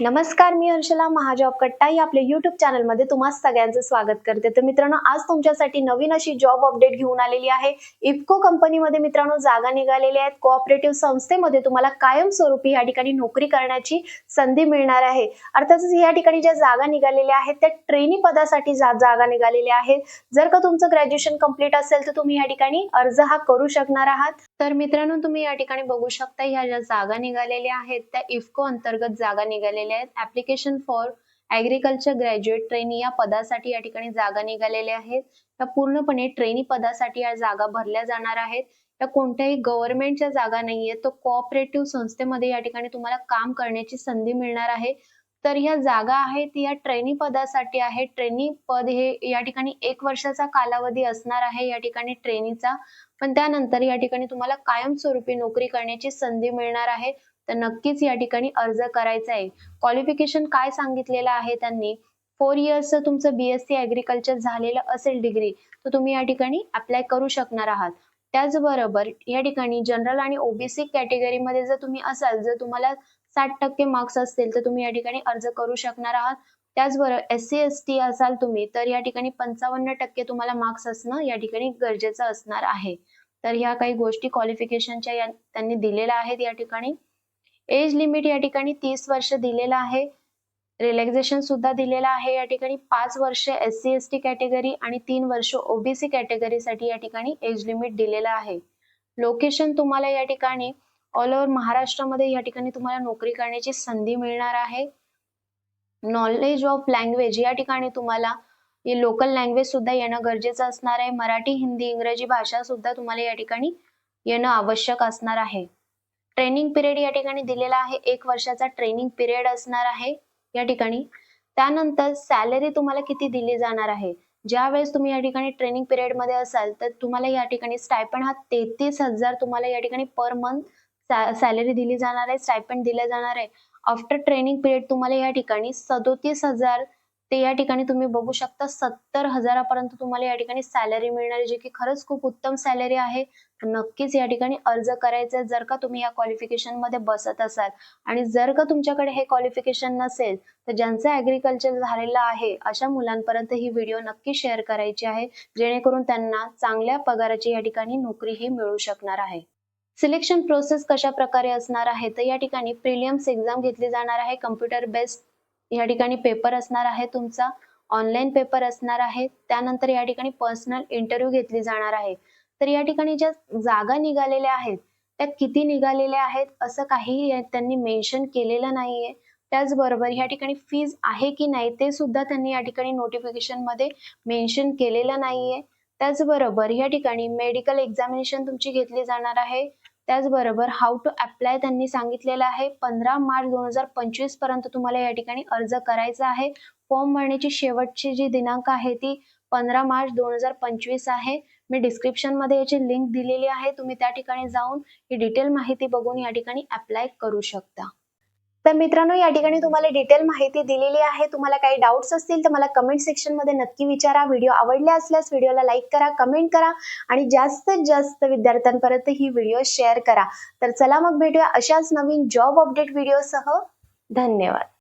नमस्कार मी हर्षला महाजॉब कट्टा. या आपल्या युट्यूब चॅनलमध्ये तुम्हा सगळ्यांचं स्वागत करते. तर मित्रांनो आज तुमच्यासाठी नवीन अशी जॉब अपडेट घेऊन आलेली आहे. इफको कंपनीमध्ये मित्रांनो जागा निघालेल्या आहेत. कोऑपरेटिव्ह संस्थेमध्ये तुम्हाला कायमस्वरूपी या ठिकाणी नोकरी करण्याची संधी मिळणार आहे. अर्थातच या ठिकाणी ज्या जागा निघालेल्या आहेत त्या ट्रेनी पदासाठी जा- जागा निघालेल्या आहेत. जर का तुमचं ग्रॅज्युएशन कंप्लीट असेल तर तुम्ही या ठिकाणी अर्ज हा करू शकणार आहात. तर मित्रांनो तुम्ही या ठिकाणी बघू शकता ह्या ज्या जागा निघालेल्या आहेत त्या इफ्को अंतर्गत जागा निघालेल्या आहेत. Application for agriculture graduate trainee या पदासाठी या ठिकाणी जागा निघालेल्या आहेत. त्या पूर्णपणे ट्रेनी पदासाठी या जागा भरल्या जाणार आहेत. या कोणत्याही गव्हर्नमेंटच्या जागा नाहीये. तो कोऑपरेटिव्ह संस्थेमध्ये या ठिकाणी तुम्हाला काम करण्याची संधी मिळणार आहे. तर ह्या जागा आहेत या ट्रेनी पदासाठी आहे. ट्रेनी पद हे या ठिकाणी एक वर्षाचा कालावधी असणार आहे या ठिकाणी ट्रेनीचा. पण त्यानंतर या ठिकाणी तुम्हाला कायमस्वरूपी नोकरी करण्याची संधी मिळणार आहे. तर नक्कीच या ठिकाणी अर्ज करायचा आहे. क्वालिफिकेशन काय सांगितलेलं आहे त्यांनी? फोर इयर्स तुमचं बीएससी ऍग्रीकल्चर झालेलं असेल डिग्री तर तुम्ही या ठिकाणी अप्लाय करू शकणार आहात. त्याचबरोबर या ठिकाणी जनरल आणि ओबीसी कॅटेगरीमध्ये जर तुम्ही असाल जर तुम्हाला साठ टक्के मार्क्स असतील तर तुम्ही या ठिकाणी अर्ज करू शकणार आहात. त्याचबरोबर एस सी एस टी असाल तुम्ही तर या ठिकाणी पंचावन्न टक्के तुम्हाला मार्क्स असणं या ठिकाणी गरजेचं असणार आहे. तर ह्या काही गोष्टी क्वालिफिकेशनच्या त्यांनी दिलेल्या आहेत या ठिकाणी. एज लिमिट या ठिकाणी तीस वर्ष दिलेलं आहे. रिलॅक्झेशन सुद्धा दिलेलं आहे या ठिकाणी. पाच वर्ष S C S T category आणि तीन वर्ष ओबीसी कॅटेगरीसाठी या ठिकाणी एज लिमिट दिलेलं आहे. लोकेशन तुम्हाला या ठिकाणी ऑल ओव्हर महाराष्ट्रामध्ये या ठिकाणी तुम्हाला नोकरी करण्याची संधी मिळणार आहे. नॉलेज ऑफ लँग्वेज या ठिकाणी तुम्हाला लोकल लँग्वेज सुद्धा येणं गरजेचं असणार आहे. मराठी हिंदी इंग्रजी भाषा सुद्धा तुम्हाला या ठिकाणी येणं आवश्यक असणार आहे. ट्रेनिंग पिरियड या ठिकाणी दिलेला आहे. एक वर्षाचा ट्रेनिंग पिरियड असणार आहे. या ठिकाणी. त्यानंतर सॅलरी तुम्हाला किती दिली जाणार आहे? ज्या वेळेस तुम्ही या ठिकाणी ट्रेनिंग पिरियडमध्ये असाल तर तुम्हाला या ठिकाणी स्टायपंड हा तेहतीस हजार तुम्हाला या ठिकाणी पर मंथ सॅलरी दिली जाणार आहे स्टायपंड दिलं जाणार आहे. आफ्टर ट्रेनिंग पिरियड तुम्हाला या ठिकाणी सदोतीस हजार ते या ठिकाणी तुम्ही बघू शकता सत्तर हजारापर्यंत तुम्हाला या ठिकाणी सॅलरी मिळणार जे की खरंच खूप उत्तम सॅलरी आहे. नक्कीच या ठिकाणी अर्ज करायचा जर का तुम्ही या क्वालिफिकेशनमध्ये बसत असाल. आणि जर का तुमच्याकडे हे क्वालिफिकेशन नसेल तर ज्यांचं ऍग्रिकल्चर झालेलं आहे अशा मुलांपर्यंत ही व्हिडिओ नक्की शेअर करायची आहे जेणेकरून त्यांना चांगल्या पगाराची या ठिकाणी नोकरी ही मिळू शकणार आहे. सिलेक्शन प्रोसेस कशा प्रकारे असणार आहे? तर या ठिकाणी प्रिलियम्स एक्झाम घेतली जाणार आहे कम्प्युटर बेस्ड या ठिकाणी पेपर असणार आहे तुमचा. ऑनलाईन पेपर असणार आहे. त्यानंतर या ठिकाणी पर्सनल इंटरव्ह्यू घेतली जाणार आहे. तर या ठिकाणी ज्या जागा निघालेल्या आहेत त्या किती निघालेल्या आहेत असं काही त्यांनी मेन्शन केलेलं नाहीये. त्याचबरोबर या ठिकाणी फीज आहे की नाही ते सुद्धा त्यांनी या ठिकाणी नोटिफिकेशनमध्ये मेन्शन केलेलं नाहीये. त्याचबरोबर या ठिकाणी मेडिकल एक्झामिनेशन तुमची घेतली जाणार आहे. त्याचबरोबर हाऊ टू अप्लाय त्यांनी सांगितलेलं आहे. पंधरा मार्च दोन हजार पंचवीसपर्यंत तुम्हाला या ठिकाणी अर्ज करायचा आहे. फॉर्म भरण्याची शेवटची जी दिनांक आहे ती पंधरा मार्च दोन हजार पंचवीस आहे. मी डिस्क्रिप्शनमध्ये याची लिंक दिलेली आहे. तुम्ही त्या ठिकाणी जाऊन ही डिटेल माहिती बघून या ठिकाणी अप्लाय करू शकता. तर मित्रांनो या ठिकाणी तुम्हाला डिटेल माहिती दिलेली आहे. तुम्हाला काही डाऊट्स असतील तर मला कमेंट सेक्शनमध्ये नक्की विचारा. व्हिडिओ आवडले असल्यास व्हिडिओला लाईक करा कमेंट करा आणि जास्तीत जास्त विद्यार्थ्यांपर्यंत ही व्हिडिओ शेअर करा. तर चला मग भेटूया अशाच नवीन जॉब अपडेट व्हिडिओसह धन्यवाद.